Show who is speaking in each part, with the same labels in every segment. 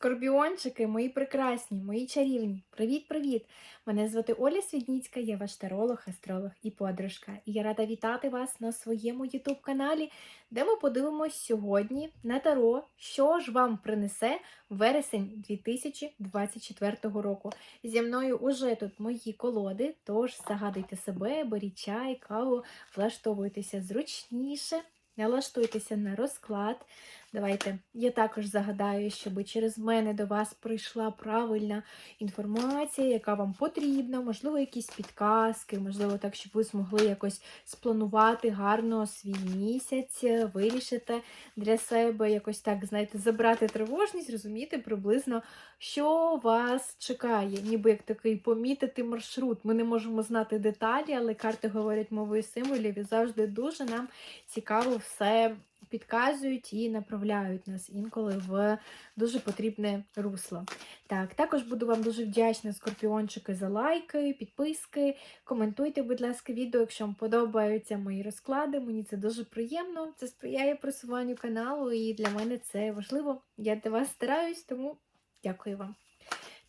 Speaker 1: Скорпіончики, мої прекрасні, мої чарівні. Привіт-привіт! Мене звати Оля Свідніцька, я ваш таролог, астролог і подружка. І я рада вітати вас на своєму YouTube каналі, де ми подивимось сьогодні на таро, що ж вам принесе вересень 2024 року. Зі мною уже тут мої колоди, тож загадуйте себе, беріть чай, каву, влаштовуйтеся зручніше. Налаштуйтеся на розклад. Давайте я також загадаю, щоб через мене до вас прийшла правильна інформація, яка вам потрібна, можливо, якісь підказки, можливо, так, щоб ви змогли якось спланувати гарно свій місяць, вирішити для себе, якось так, знаєте, забрати тривожність, розуміти приблизно, що вас чекає, ніби як такий помітити маршрут. Ми не можемо знати деталі, але карти говорять мовою символів і завжди дуже нам цікаво все підказують і направляють нас інколи в дуже потрібне русло. Так, також буду вам дуже вдячна, скорпіончики, за лайки, підписки. Коментуйте, будь ласка, відео, якщо вам подобаються мої розклади. Мені це дуже приємно. Це сприяє просуванню каналу, і для мене це важливо. Я для вас стараюсь, тому дякую вам.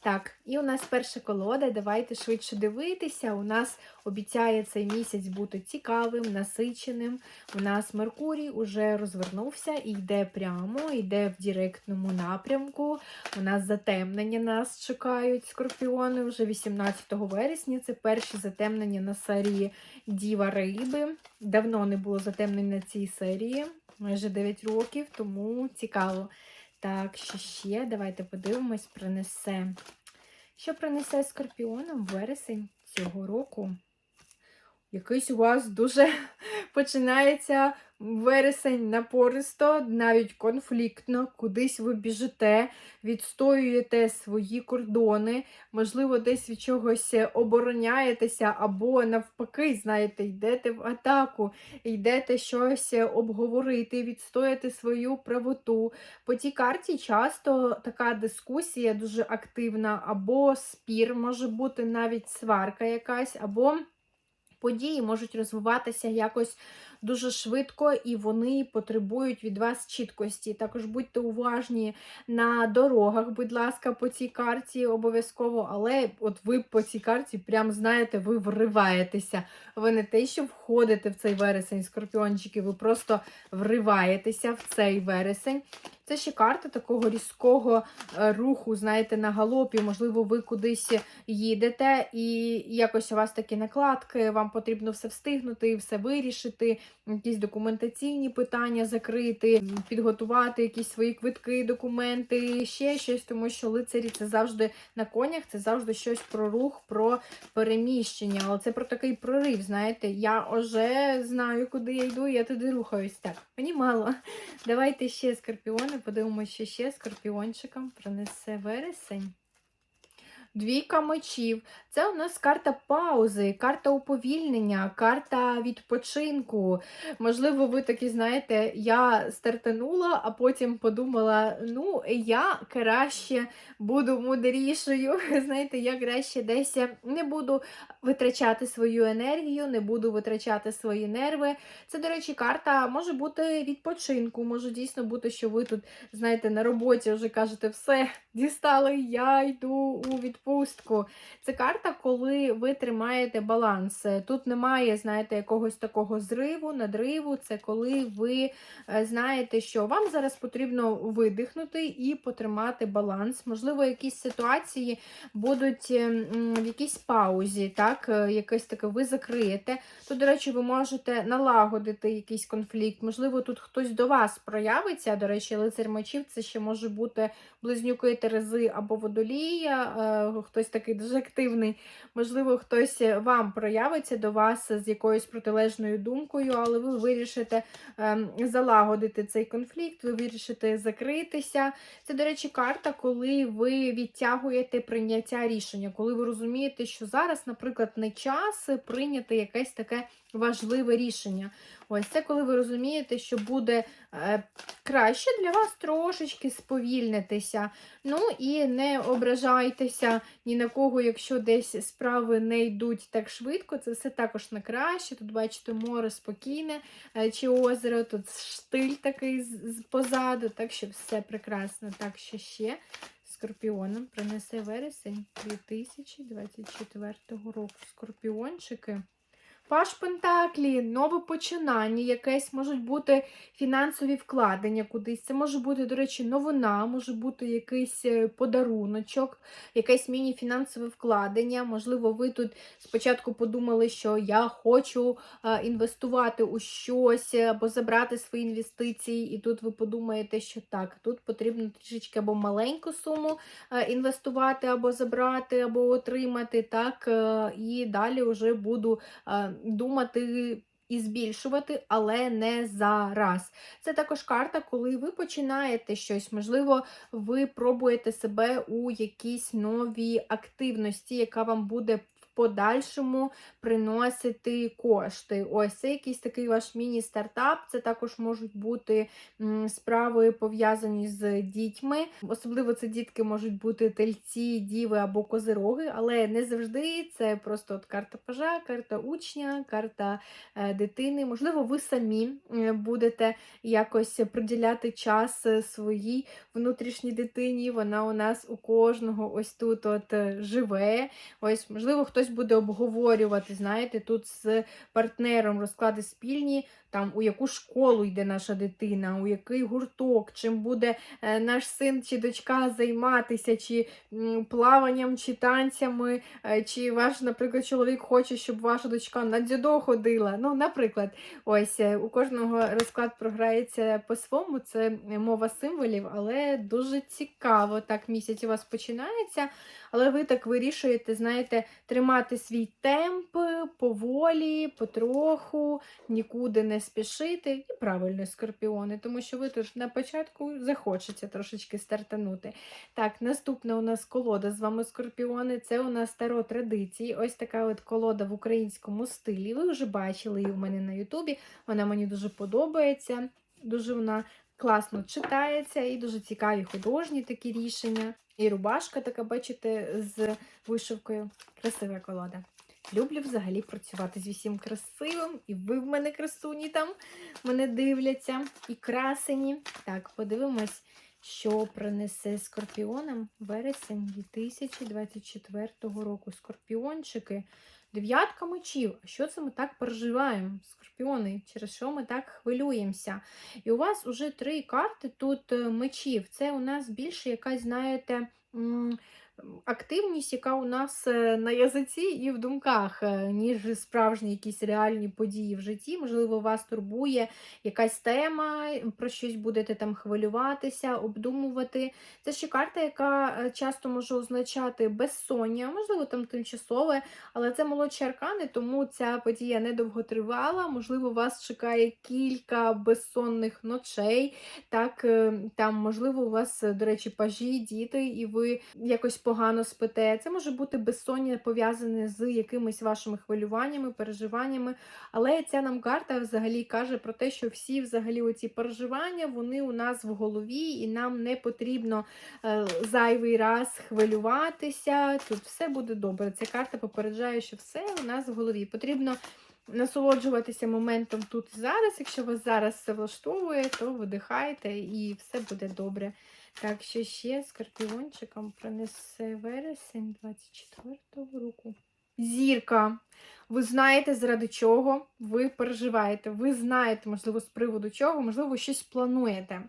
Speaker 1: Так, і у нас перша колода. Давайте швидше дивитися. У нас обіцяє цей місяць бути цікавим, насиченим. У нас Меркурій уже розвернувся і йде прямо, йде в директному напрямку. У нас затемнення нас чекають скорпіони вже 18 вересня. Це перші затемнення на серії Діва Риби. Давно не було затемнень на цій серії, майже 9 років, тому цікаво. Так, що ще? Давайте подивимось, принесе. Що принесе скорпіоном вересень цього року? Якийсь у вас дуже починається вересень напористо, навіть конфліктно, кудись ви біжите, відстоюєте свої кордони, можливо, десь від чогось обороняєтеся, або навпаки, знаєте, йдете в атаку, йдете щось обговорити, відстояти свою правоту. По тій карті часто така дискусія дуже активна, або спір може бути навіть сварка якась, або події можуть розвиватися якось дуже швидко і вони потребують від вас чіткості. Також будьте уважні на дорогах, будь ласка, по цій карті обов'язково, але от ви по цій карті прям знаєте, ви вриваєтеся. Ви не те, що входите в цей вересень, скорпіончики, ви просто вриваєтеся в цей вересень. Це ще карта такого різкого е, руху, знаєте, на галопі. Можливо, ви кудись їдете, і якось у вас такі накладки, вам потрібно все встигнути, все вирішити, якісь документаційні питання закрити, підготувати якісь свої квитки, документи, ще щось, тому що лицарі це завжди на конях, це завжди щось про рух, про переміщення. Але це про такий прорив, знаєте, я вже знаю, куди я йду, я туди рухаюсь. Так, мені мало. Давайте ще скорпіони, подивимося, що ще скорпіончикам принесе вересень. Двійка мечів. Це у нас карта паузи, карта уповільнення, карта відпочинку. Можливо, ви такі знаєте, я стартанула, а потім подумала: ну, я краще буду мудрішою. Знаєте, я краще десь не буду витрачати свою енергію, не буду витрачати свої нерви. Це, до речі, карта може бути відпочинку, може дійсно бути, що ви тут, знаєте, на роботі вже кажете, все, дістали, я йду у відпустку. Це карта, коли ви тримаєте баланс. Тут немає, знаєте, якогось такого зриву, надриву. Це коли ви е, знаєте, що вам зараз потрібно видихнути і потримати баланс. Можливо, якісь ситуації будуть ем, в якійсь паузі, так, е, якесь таке ви закриєте. Тут, до речі, ви можете налагодити якийсь конфлікт. Можливо, тут хтось до вас проявиться. До речі, лицар мечів це ще може бути близнюки Терези або водолія, е, хтось такий дуже активний. Можливо, хтось вам проявиться до вас з якоюсь протилежною думкою, але ви вирішите ем, залагодити цей конфлікт, ви вирішите закритися. Це, до речі, карта, коли ви відтягуєте прийняття рішення, коли ви розумієте, що зараз, наприклад, не час прийняти якесь таке важливе рішення. Ось це коли ви розумієте, що буде е, краще для вас трошечки сповільнитися. Ну і не ображайтеся ні на кого, якщо десь справи не йдуть так швидко. Це все також на краще. Тут, бачите, море спокійне е, чи озеро, тут штиль такий позаду, так що все прекрасно. Так що ще скорпіонам принесе вересень 2024 року. Скорпіончики. Паш Пентаклі, нове починання, якесь можуть бути фінансові вкладення кудись. Це може бути, до речі, новина, може бути якийсь е, подаруночок, якесь міні-фінансове вкладення. Можливо, ви тут спочатку подумали, що я хочу е, інвестувати у щось або забрати свої інвестиції, і тут ви подумаєте, що так, тут потрібно трішечки або маленьку суму е, інвестувати, або забрати, або отримати. так, І далі вже буду думати. І збільшувати, але не зараз. Це також карта, коли ви починаєте щось. Можливо, ви пробуєте себе у якійсь новій активності, яка вам буде подальшому приносити кошти. Ось це якийсь такий ваш міні-стартап. Це також можуть бути справи пов'язані з дітьми. Особливо це дітки можуть бути тельці, діви або козироги, але не завжди це просто от карта пажа, карта учня, карта е, дитини. Можливо, ви самі е, будете якось приділяти час е, своїй внутрішній дитині. Вона у нас у кожного ось тут от живе. Ось, можливо, хтось буде обговорювати, знаєте, тут з партнером розклади спільні, там у яку школу йде наша дитина, у який гурток, чим буде е, наш син чи дочка займатися, чи плаванням, чи танцями, е, чи ваш, наприклад, чоловік хоче, щоб ваша дочка на дзюдо ходила. Ну, наприклад, ось е, у кожного розклад програється по-своєму, це мова символів, але дуже цікаво. Так, місяць у вас починається, але ви так вирішуєте, знаєте, тримати свій темп поволі, потроху, нікуди не спішити. І правильно, скорпіони, тому що ви тут на початку захочеться трошечки стартанути. Так, наступна у нас колода з вами скорпіони. Це у нас таро традиції. Ось така от колода в українському стилі. Ви вже бачили її у мене на Ютубі. Вона мені дуже подобається. Дуже вона класно читається і дуже цікаві художні такі рішення. І рубашка така, бачите, з вишивкою. Красива колода. Люблю взагалі працювати з усім красивим, і ви в мене красуні там мене дивляться, і красені. Так, подивимось, що принесе скорпіонам вересень 2024 року. Скорпіончики, дев'ятка мечів. А що це ми так переживаємо? Скорпіони, через що ми так хвилюємося? І у вас уже три карти тут е, мечів. Це у нас більше якась, знаєте, активність, яка у нас е, на язиці і в думках, е, ніж справжні якісь реальні події в житті. Можливо, вас турбує якась тема, про щось будете там хвилюватися, обдумувати. Це ще карта, яка е, часто може означати безсоння, можливо, там тимчасове, але це молодші аркани, тому ця подія недовго тривала. Можливо, вас чекає кілька безсонних ночей. Так, е, там, можливо, у вас, до речі, пажі, діти, і ви якось погано спите. Це може бути безсоння пов'язане з якимись вашими хвилюваннями, переживаннями. Але ця нам карта взагалі каже про те, що всі взагалі оці переживання вони у нас в голові, і нам не потрібно е, зайвий раз хвилюватися. Тут все буде добре. Ця карта попереджає, що все у нас в голові. Потрібно насолоджуватися моментом тут і зараз. Якщо вас зараз все влаштовує, то видихайте і все буде добре. Так, що ще скорпіончиком принесе вересень 24-го року. Зірка. Ви знаєте, заради чого ви переживаєте. Ви знаєте, можливо, з приводу чого, можливо, щось плануєте.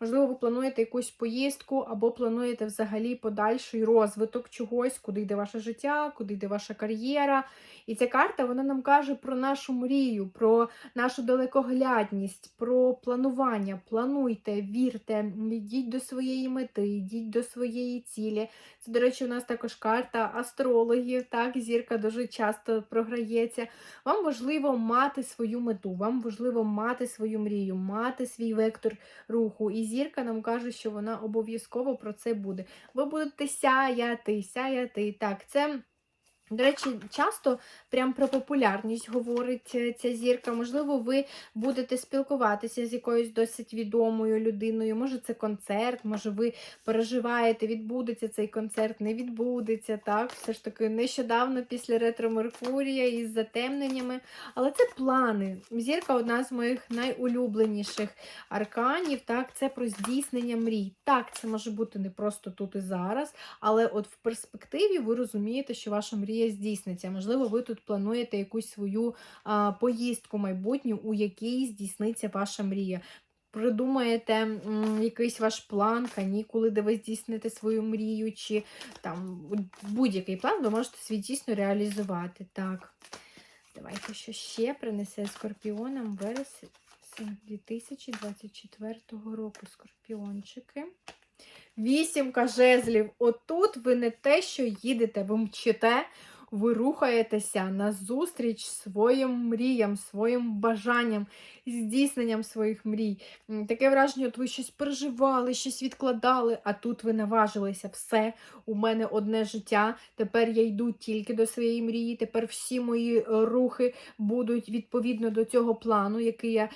Speaker 1: Можливо, ви плануєте якусь поїздку, або плануєте взагалі подальший розвиток чогось, куди йде ваше життя, куди йде ваша кар'єра. І ця карта вона нам каже про нашу мрію, про нашу далекоглядність, про планування. Плануйте, вірте, йдіть до своєї мети, йдіть до своєї цілі. Це, до речі, у нас також карта астрологів. Так, зірка дуже часто програється. Вам важливо мати свою мету, вам важливо мати свою мрію, мати свій вектор руху. І зірка нам каже, що вона обов'язково про це буде. Ви будете сяяти, сяяти. Так, це До речі, часто прям про популярність говорить е, ця зірка. Можливо, ви будете спілкуватися з якоюсь досить відомою людиною. Може, це концерт, може, ви переживаєте, відбудеться цей концерт, не відбудеться. Так, все ж таки нещодавно після ретро Меркурія із затемненнями. Але це плани. Зірка одна з моїх найулюбленіших арканів. Так, це про здійснення мрій. Так, це може бути не просто тут і зараз, але от в перспективі ви розумієте, що ваша мрія здійсниться. Можливо, ви тут плануєте якусь свою а, поїздку майбутню, у якій здійсниться ваша мрія. Придумаєте м, якийсь ваш план, канікули, де ви здійсните свою мрію, чи там будь-який план ви можете свій дійсно реалізувати. Так, давайте що ще принесе скорпіонам вересень 2024 року скорпіончики. Вісімка жезлів. Отут ви не те, що їдете, ви мчите, ви рухаєтеся назустріч своїм мріям, своїм бажанням, здійсненням своїх мрій. Таке враження, от ви щось переживали, щось відкладали, а тут ви наважилися. Все, у мене одне життя. Тепер я йду тільки до своєї мрії. Тепер всі мої е, рухи будуть відповідно до цього плану, який я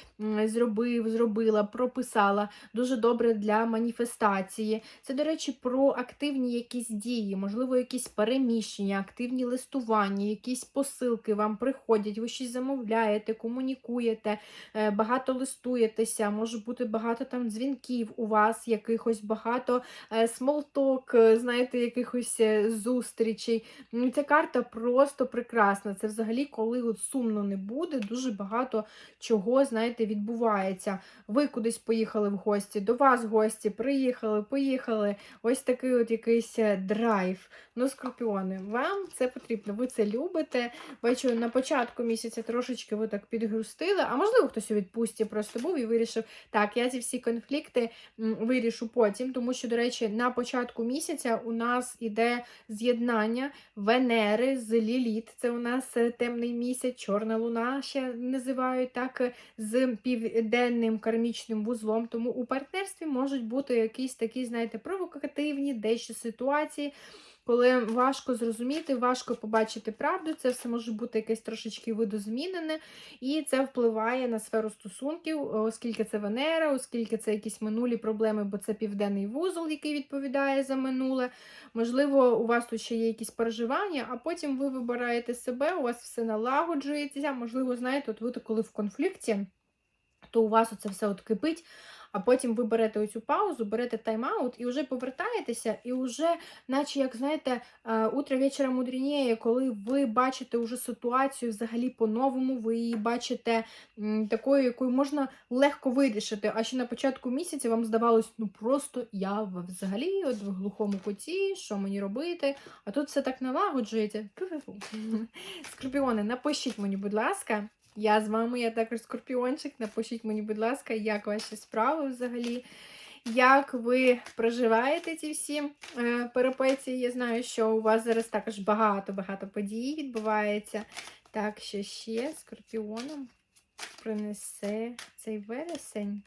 Speaker 1: зробив, зробила, прописала. Дуже добре для маніфестації. Це, до речі, про активні якісь дії, можливо, якісь переміщення, активні листування, якісь посилки вам приходять, ви щось замовляєте, комунікуєте, е, багато листуєтеся, може бути багато там дзвінків у вас, якихось багато смолток, знаєте, якихось е, зустрічей. Ця карта просто прекрасна. Це взагалі, коли от сумно не буде, дуже багато чого, знаєте, відбувається. Ви кудись поїхали в гості, до вас гості, приїхали, поїхали. Ось такий от якийсь е, драйв. Ну, скорпіони, вам це потрібно, ви це любите. Бачу, на початку місяця трошечки ви так підгрустили, а можливо, хтось у відпустці просто був і вирішив, так, я ці всі конфлікти вирішу потім, тому що, до речі, на початку місяця у нас іде з'єднання Венери з Ліліт. Це у нас е, темний місяць, чорна луна ще називають так, е, з південним кармічним вузлом. Тому у партнерстві можуть бути якісь такі, знаєте, провокативні дещо ситуації. Коли важко зрозуміти, важко побачити правду, це все може бути якесь трошечки видозмінене, і це впливає на сферу стосунків, оскільки це Венера, оскільки це якісь минулі проблеми, бо це південний вузол, який відповідає за минуле. Можливо, у вас тут ще є якісь переживання, а потім ви вибираєте себе, у вас все налагоджується. Можливо, знаєте, от ви коли в конфлікті, то у вас оце все от кипить. А потім ви берете оцю паузу, берете тайм-аут і вже повертаєтеся, і вже, наче, як знаєте, е, утро вечора мудрініє, коли ви бачите вже ситуацію взагалі по-новому, ви її бачите такою, якою можна легко вирішити. А ще на початку місяця вам здавалось, ну просто я взагалі от в глухому куті, що мені робити? А тут все так налагоджується. Скорпіони, напишіть мені, будь ласка. Я з вами, я також скорпіончик. Напишіть мені, будь ласка, як ваші справи взагалі. Як ви проживаєте ці всі е, перипетії? Я знаю, що у вас зараз також багато-багато подій відбувається. Так, що ще скорпіоном принесе цей вересень.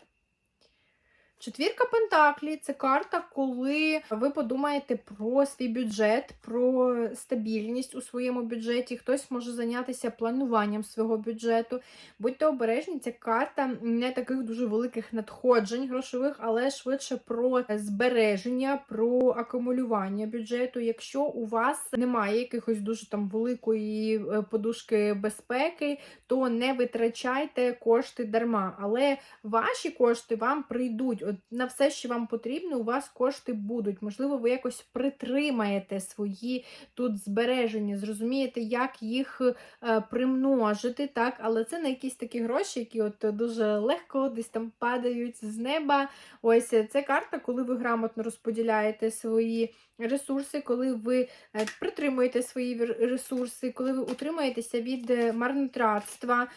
Speaker 1: Четвірка Пентаклі це карта, коли ви подумаєте про свій бюджет, про стабільність у своєму бюджеті. Хтось може зайнятися плануванням свого бюджету. Будьте обережні, ця карта не таких дуже великих надходжень грошових, але швидше про збереження, про акумулювання бюджету. Якщо у вас немає якихось дуже там великої е, подушки безпеки, то не витрачайте кошти дарма. Але ваші кошти вам прийдуть. На все, що вам потрібно, у вас кошти будуть. Можливо, ви якось притримаєте свої тут збереження, зрозумієте, як їх е, примножити, так, але це не якісь такі гроші, які от дуже легко десь там падають з неба. Ось е, це карта, коли ви грамотно розподіляєте свої ресурси, коли ви е, притримуєте свої ресурси, коли ви утримаєтеся від марнотратства.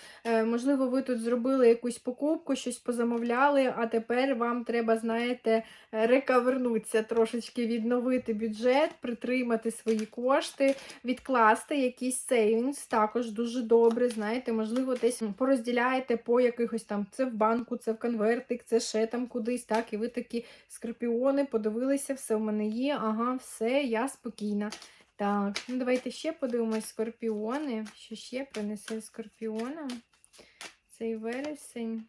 Speaker 1: Можливо, ви тут зробили якусь покупку, щось позамовляли, а тепер вам треба, знаєте, е, рекавернутися, трошечки відновити бюджет, притримати свої кошти, відкласти якийсь сейвінгс, також дуже добре, знаєте, можливо, десь порозділяєте по якихось там, це в банку, це в конвертик, це ще там кудись, так, і ви такі скорпіони, подивилися, все в мене є, ага, все, я спокійна. Так, ну давайте ще подивимось скорпіони. Що ще принесе скорпіонам цей вересень?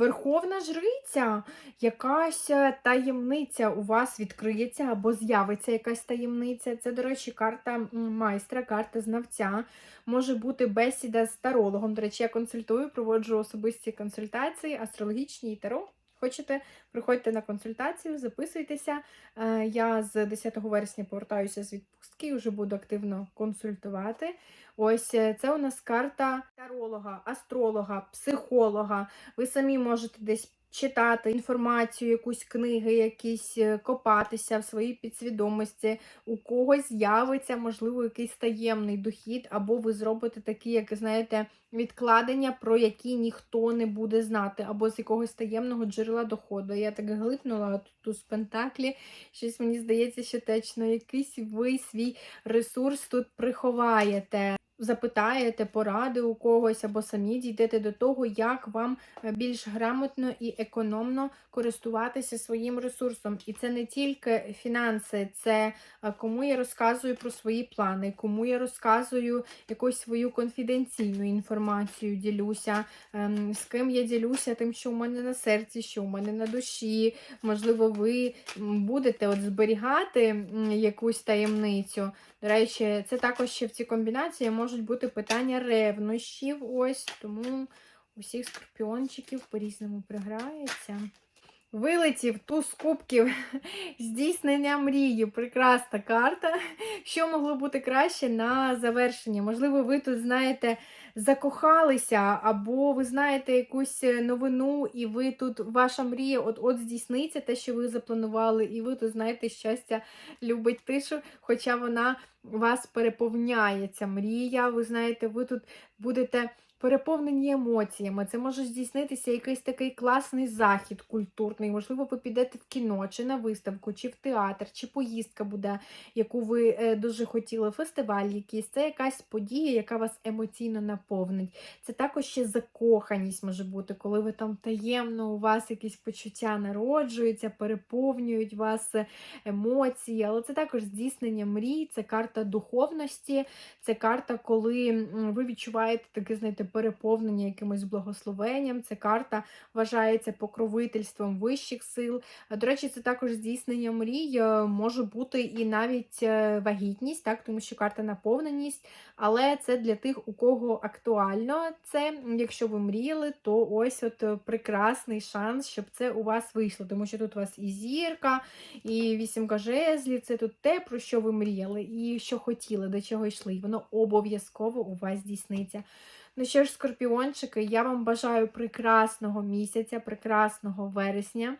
Speaker 1: Верховна жриця, якась е, таємниця у вас відкриється або з'явиться якась таємниця. Це, до речі, карта майстра, карта знавця. Може бути бесіда з тарологом. До речі, я консультую, проводжу особисті консультації, астрологічні і таро. Хочете, приходьте на консультацію, записуйтеся. Е, Я з 10 вересня повертаюся з відпустки і вже буду активно консультувати. Ось е, це у нас карта таролога, астролога, психолога. Ви самі можете десь читати інформацію, якусь книги, якісь е, копатися в своїй підсвідомості. У когось з'явиться, можливо, якийсь таємний дохід, або ви зробите такі, як знаєте, відкладення, про які ніхто не буде знати, або з якогось таємного джерела доходу. Я так глипнула тут туз пентаклі. Щось мені здається, що точно якийсь ви свій ресурс тут приховаєте. Запитаєте поради у когось або самі дійдете до того, як вам е, більш грамотно і економно користуватися своїм ресурсом. І це не тільки фінанси, це е, кому я розказую про свої плани, кому я розказую якусь свою конфіденційну інформацію, ділюся, ем, з ким я ділюся тим, що у мене на серці, що у мене на душі. Можливо, ви будете от зберігати якусь таємницю. До речі, це також ще в цій комбінації можуть бути питання ревнощів. Ось тому усіх скорпіончиків по-різному програється. Вилетів туз кубків здійснення мрії. Прекрасна карта. Що могло бути краще на завершення? Можливо, ви тут знаєте, закохалися, або ви знаєте якусь новину, і ви тут ваша мрія от-от здійсниться, те, що ви запланували, і ви тут знаєте, щастя любить тишу, хоча вона вас переповняє ця мрія. Ви знаєте, ви тут будете переповнені емоціями. Це може здійснитися якийсь такий класний захід культурний. Можливо, ви підете в кіно, чи на виставку, чи в театр, чи поїздка буде, яку ви е, дуже хотіли, фестиваль якийсь. Це якась подія, яка вас емоційно наповнить. Це також ще закоханість може бути, коли ви там таємно у вас якісь почуття народжуються, переповнюють вас е, емоції, але це також здійснення мрій, це карта духовності, це карта, коли ви відчуваєте таке, знаєте, переповнення якимось благословенням. Це карта вважається покровительством вищих сил. До речі, це також здійснення мрій, е, може бути і навіть е, вагітність, так, тому що карта наповненість, але це для тих, у кого актуально це. Якщо ви мріяли, то ось от е, прекрасний шанс, щоб це у вас вийшло. Тому що тут у вас і зірка, і вісімка жезлів, це тут те, про що ви мріяли, і що хотіли, до чого йшли. І воно обов'язково у вас здійсниться. Ну що ж, скорпіончики, я вам бажаю прекрасного місяця, прекрасного вересня.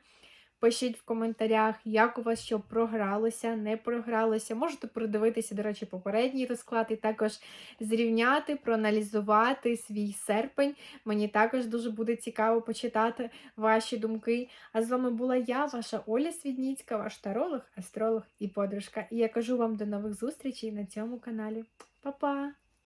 Speaker 1: Пишіть в коментарях, як у вас що програлося, не програлося. Можете передивитися, до речі, попередній розклад і також зрівняти, проаналізувати свій серпень. Мені також дуже буде цікаво почитати ваші думки. А з вами була я, ваша Оля Свідніцька, ваш таролог, астролог і подружка. І я кажу вам до нових зустрічей на цьому каналі. Па-па!